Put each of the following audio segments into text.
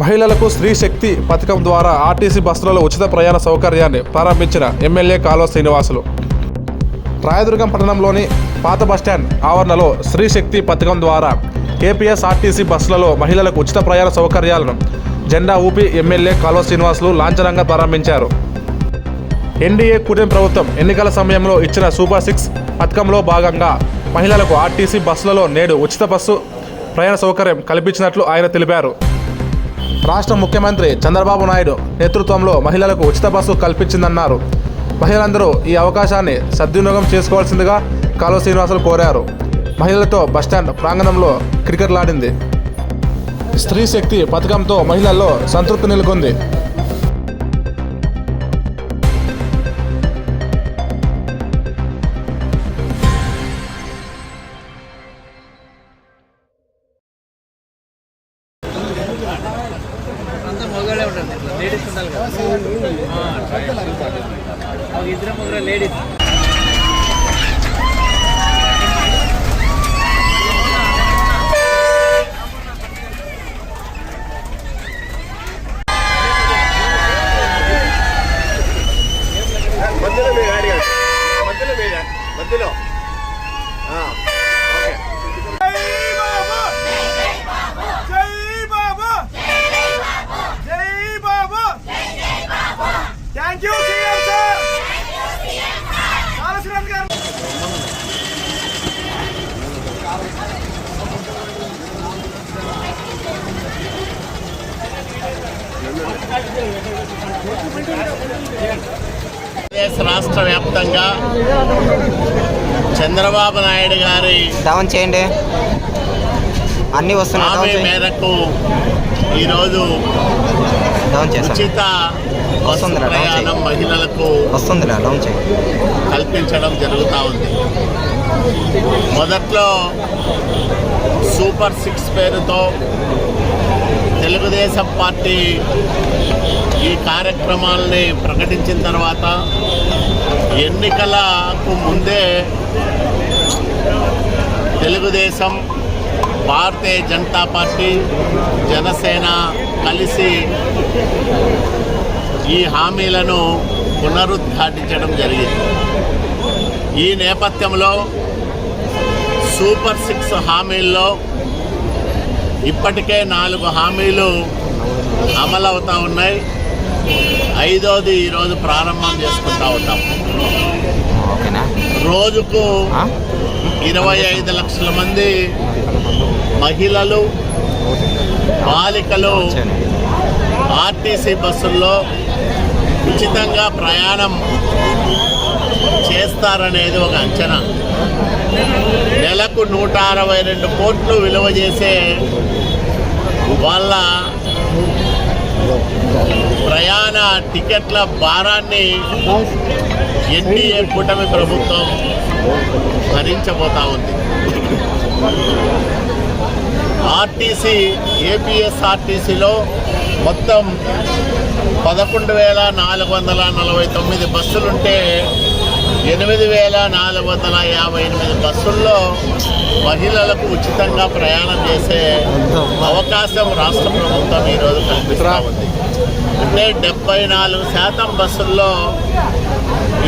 మహిళలకు స్త్రీ శక్తి పథకం ద్వారా ఆర్టీసీ బస్సులలో ఉచిత ప్రయాణ సౌకర్యాన్ని ప్రారంభించిన ఎమ్మెల్యే కాలువ శ్రీనివాసులు. రాయదుర్గం పట్టణంలోని పాత బస్టాండ్ ఆవరణలో స్త్రీ శక్తి పథకం ద్వారా కేపీఎస్ఆర్టీసీ బస్సులలో మహిళలకు ఉచిత ప్రయాణ సౌకర్యాలను జెండా ఊపి ఎమ్మెల్యే కాలువ శ్రీనివాసులు లాంఛనంగా ప్రారంభించారు. ఎన్డీఏ కూటమి ప్రభుత్వం ఎన్నికల సమయంలో ఇచ్చిన సూపర్ సిక్స్ పథకంలో భాగంగా మహిళలకు ఆర్టీసీ బస్సులలో నేడు ఉచిత బస్సు ప్రయాణ సౌకర్యం కల్పించినట్లు ఆయన తెలిపారు. రాష్ట్ర ముఖ్యమంత్రి చంద్రబాబు నాయుడు నేతృత్వంలో మహిళలకు ఉచిత బస్సు కల్పించిందన్నారు. మహిళలందరూ ఈ అవకాశాన్ని సద్వినియోగం చేసుకోవాల్సిందిగా కాలువ శ్రీనివాసులు కోరారు. మహిళలతో బస్టాండ్ ప్రాంగణంలో క్రికెట్లాడింది. స్త్రీ శక్తి పథకంతో మహిళల్లో సంతృప్తి నెలకొంది. లేడీస్ ఉండాలి కదా ఆ, ఒక ఇద్దరు ముగ్గురు లేడీస్ రాష్ట్ర వ్యాప్తంగా చంద్రబాబు నాయుడు గారి డౌన్ చేయండి. అన్నీ వస్తున్నాయి. మేరకు ఈరోజు ఉచిత చేయి. ప్రయాణం మహిళలకు డౌన్ చేయండి కల్పించడం జరుగుతూ ఉంది. మొదట్లో సూపర్ సిక్స్ పేరుతో తెలుగుదేశం పార్టీ ఈ కార్యక్రమాల్ని ప్రకటించిన తర్వాత ఎన్నికలకు ముందే తెలుగుదేశం భారతీయ జనతా పార్టీ జనసేన కలిసి ఈ హామీలను పునరుద్ఘాటించడం జరిగింది. ఈ నేపథ్యంలో సూపర్ సిక్స్ హామీల్లో ఇప్పటికే నాలుగు హామీలు అమలవుతూ ఉన్నాయి ఐదోది ఈరోజు ప్రారంభం చేసుకుంటా ఓకేనా రోజుకు? ఇరవై ఐదు లక్షల మంది మహిళలు బాలికలు. ఆర్టీసీ బస్సుల్లో ఉచితంగా ప్రయాణం చేస్తారనేది ఒక అంచనా. నెలకు నూట అరవై రెండు కోట్లు విలువ చేసే వాళ్ళ ప్రయాణ టికెట్ల భారాన్ని ఎన్డీఏ కూటమి ప్రభుత్వం భరించబోతా ఉంది. ఆర్టీసీ ఏపీఎస్ఆర్టీసీలో మొత్తం పదకొండు వేల నాలుగు వందల నలభై తొమ్మిది బస్సులుంటే ఎనిమిది వేల నాలుగు వందల యాభై ఎనిమిది బస్సుల్లో మహిళలకు ఉచితంగా ప్రయాణం చేసే అవకాశం రాష్ట్ర ప్రభుత్వం ఈరోజు కల్పిస్తూ ఉంది. అంటే డెబ్బై నాలుగు శాతం బస్సుల్లో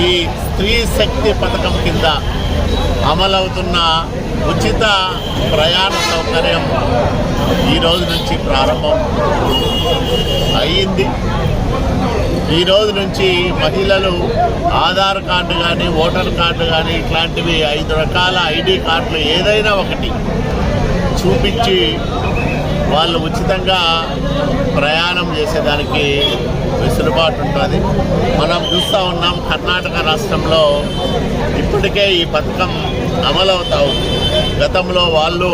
ఈ స్త్రీ శక్తి పథకం కింద అమలవుతున్న ఉచిత ప్రయాణ సౌకర్యం ఈ రోజు నుంచి ప్రారంభం అయ్యింది ఈ రోజు నుంచి మహిళలు ఆధార్ కార్డు కానీ ఓటర్ కార్డు కానీ ఇట్లాంటివి ఐదు రకాల ఐడి కార్డులు ఏదైనా ఒకటి చూపించి వాళ్ళు ఉచితంగా ప్రయాణం చేసేదానికి వెసులుబాటు ఉంటుంది. మనం చూస్తూ ఉన్నాం కర్ణాటక రాష్ట్రంలో ఇప్పటికే ఈ పథకం అమలవుతా ఉంది. గతంలో వాళ్ళు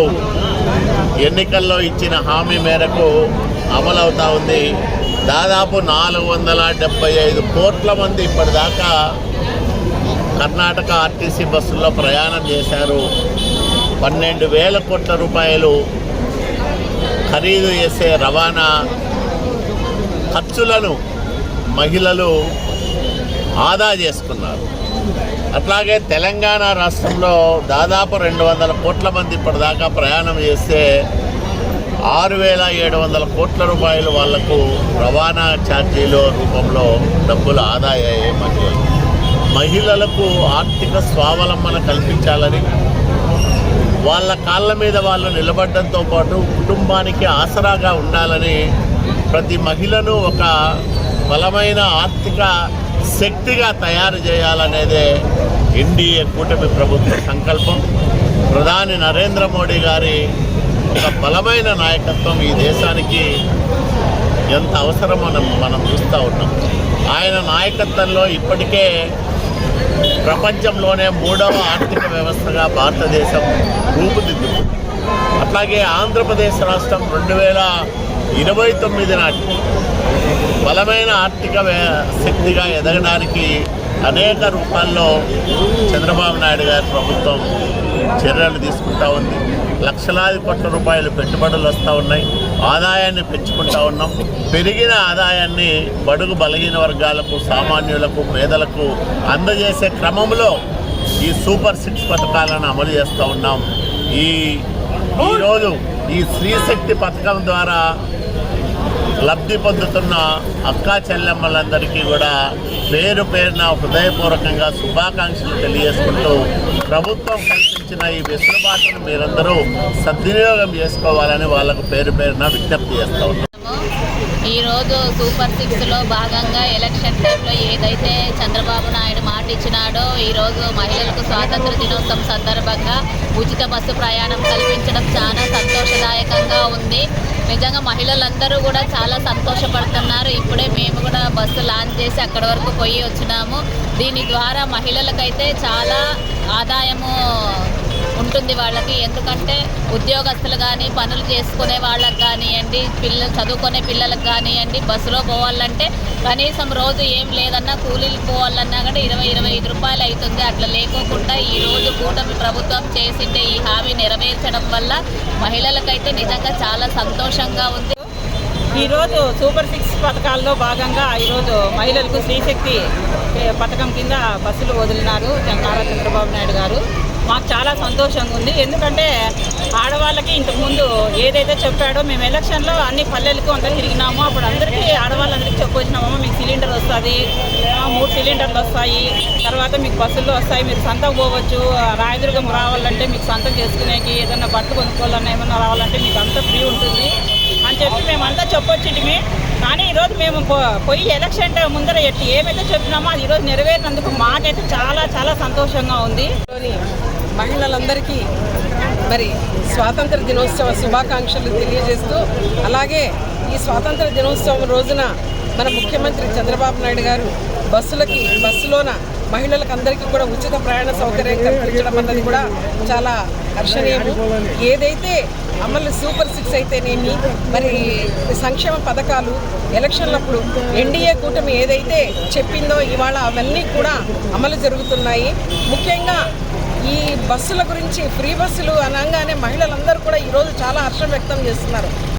ఎన్నికల్లో ఇచ్చిన హామీ మేరకు అమలవుతా ఉంది. దాదాపు నాలుగు వందల డెబ్బై ఐదు కోట్ల మంది ఇప్పటిదాకా కర్ణాటక ఆర్టీసీ బస్సుల్లో ప్రయాణం చేశారు. పన్నెండు వేల కోట్ల రూపాయలు ఖరీదు చేసే రవాణా ఖర్చులను మహిళలు ఆదా చేసుకున్నారు. అట్లాగే తెలంగాణ రాష్ట్రంలో దాదాపు రెండు వందల కోట్ల మంది ఇప్పటిదాకా ప్రయాణం చేస్తే ఆరు వేల ఏడు వందల కోట్ల రూపాయలు వాళ్ళకు రవాణా ఛార్జీల రూపంలో డబ్బులు ఆదా అయ్యాయి మహిళలు మహిళలకు ఆర్థిక స్వావలంబన కల్పించాలని వాళ్ళ కాళ్ళ మీద వాళ్ళు నిలబడడంతో పాటు కుటుంబానికి ఆసరాగా ఉండాలని ప్రతి మహిళను ఒక బలమైన ఆర్థిక శక్తిగా తయారు చేయాలనేదే ఎన్డీఏ కూటమి ప్రభుత్వ సంకల్పం. ప్రధాని నరేంద్ర మోడీ గారి ఒక బలమైన నాయకత్వం ఈ దేశానికి ఎంత అవసరం మనం మనం చూస్తూ ఉన్నాం. ఆయన నాయకత్వంలో ఇప్పటికే ప్రపంచంలోనే మూడవ ఆర్థిక వ్యవస్థగా భారతదేశం రూపుదిద్దుకుంది. అట్లాగే ఆంధ్రప్రదేశ్ రాష్ట్రం రెండు వేల ఇరవై తొమ్మిది నాటికి బలమైన ఆర్థిక శక్తిగా ఎదగడానికి అనేక రూపాల్లో చంద్రబాబు నాయుడు గారి ప్రభుత్వం చర్యలు తీసుకుంటా ఉంది. లక్షలాది కోట్ల రూపాయలు పెట్టుబడులు వస్తూ ఉన్నాయి. ఆదాయాన్ని పెంచుకుంటా ఉన్నాం. పెరిగిన ఆదాయాన్ని బడుగు బలహీన వర్గాలకు సామాన్యులకు పేదలకు అందజేసే క్రమంలో ఈ సూపర్ సిక్స్ పథకాలను అమలు చేస్తూ ఉన్నాం. ఈ ఈరోజు ఈ స్త్రీశక్తి పథకం ద్వారా లబ్ధి పొందుతున్న అక్కా చెల్లెమ్మలందరికీ కూడా పేరు పేరున హృదయపూర్వకంగా శుభాకాంక్షలు తెలియజేసుకుంటూ ప్రభుత్వం కల్పించిన ఈ వెసులుబాటును మీరందరూ సద్వినియోగం చేసుకోవాలని వాళ్ళకు పేరు పేరున విజ్ఞప్తి చేస్తూ ఉన్నాం. ఈరోజు సూపర్ సిక్స్లో భాగంగా ఎలక్షన్ టైంలో ఏదైతే చంద్రబాబు నాయుడు మాట ఇచ్చినాడో ఈరోజు మహిళలకు స్వాతంత్ర దినోత్సవం సందర్భంగా ఉచిత బస్సు ప్రయాణం కల్పించడం చాలా సంతోషదాయకంగా ఉంది. నిజంగా మహిళలందరూ కూడా చాలా సంతోషపడుతున్నారు. ఇప్పుడే మేము కూడా బస్సు లాంచ్ చేసి అక్కడ వరకు పోయి వచ్చినాము. దీని ద్వారా మహిళలకైతే చాలా ఆదాయము ఉంటుంది వాళ్ళకి. ఎందుకంటే ఉద్యోగస్తులు కానీ పనులు చేసుకునే వాళ్ళకి కానివ్వండి పిల్లలు చదువుకునే పిల్లలకు కానివ్వండి బస్సులో పోవాలంటే కనీసం రోజు ఏం లేదన్నా కూలీలు పోవాలన్నా కూడా ఇరవై ఇరవై ఐదు రూపాయలు అవుతుంది అట్లా లేకోకుండా ఈ రోజు కూటమి ప్రభుత్వం చేసిండే ఈ హామీ నెరవేర్చడం వల్ల మహిళలకైతే నిజంగా చాలా సంతోషంగా ఉంది. ఈరోజు సూపర్ సిక్స్ పథకాల్లో భాగంగా ఈరోజు మహిళలకు శ్రీశక్తి పథకం కింద బస్సులు వదిలినారు చంద్ర- నారా చంద్రబాబు నాయుడు గారు. మాకు చాలా సంతోషంగా ఉంది. ఎందుకంటే ఆడవాళ్ళకి ఇంతకుముందు ఏదైతే చెప్పాడో మేము ఎలక్షన్లో అన్ని పల్లెలకు అంతా తిరిగినాము. అప్పుడు అందరికీ ఆడవాళ్ళందరికీ చెప్పొచ్చినామమ్మ మీకు సిలిండర్ వస్తుంది. మూడు సిలిండర్లు వస్తాయి. తర్వాత మీకు బస్సుల్లో వస్తాయి. మీరు సంతకు పోవచ్చు. రాయదుర్గం రావాలంటే మీకు సొంతం చేసుకునేకి ఏదైనా బట్టలు కొనుక్కోవాలన్నా ఏమన్నా రావాలంటే మీకు అంతా ఫ్రీ ఉంటుంది. అని చెప్పి మేమంతా చెప్పొచ్చింటిమి. కానీ ఈరోజు మేము పో- పోయి ఎలక్షన్ టైం ముందర ఎట్టి ఏమైతే చెప్పినామో అది ఈరోజు నెరవేరినందుకు మాకైతే చాలా చాలా సంతోషంగా ఉంది. మహిళలందరికీ మరి స్వాతంత్ర దినోత్సవ శుభాకాంక్షలు తెలియజేస్తూ అలాగే ఈ స్వాతంత్ర దినోత్సవం రోజున మన ముఖ్యమంత్రి చంద్రబాబు నాయుడు గారు బస్సులకి బస్సులోన మహిళలకు అందరికీ కూడా ఉచిత ప్రయాణ సౌకర్యం కల్పించడం అన్నది కూడా చాలా హర్షణీయము. ఏదైతే అమలు సూపర్ సిక్స్ అయితేనేమి మరి సంక్షేమ పథకాలు ఎలక్షన్లప్పుడు ఎన్డీఏ కూటమి ఏదైతే చెప్పిందో ఇవాళ అవన్నీ కూడా అమలు జరుగుతున్నాయి. ముఖ్యంగా ఈ బస్సుల గురించి ఫ్రీ బస్సులు అనగానే మహిళలందరూ కూడా ఈరోజు చాలా హర్షం వ్యక్తం చేస్తున్నారు.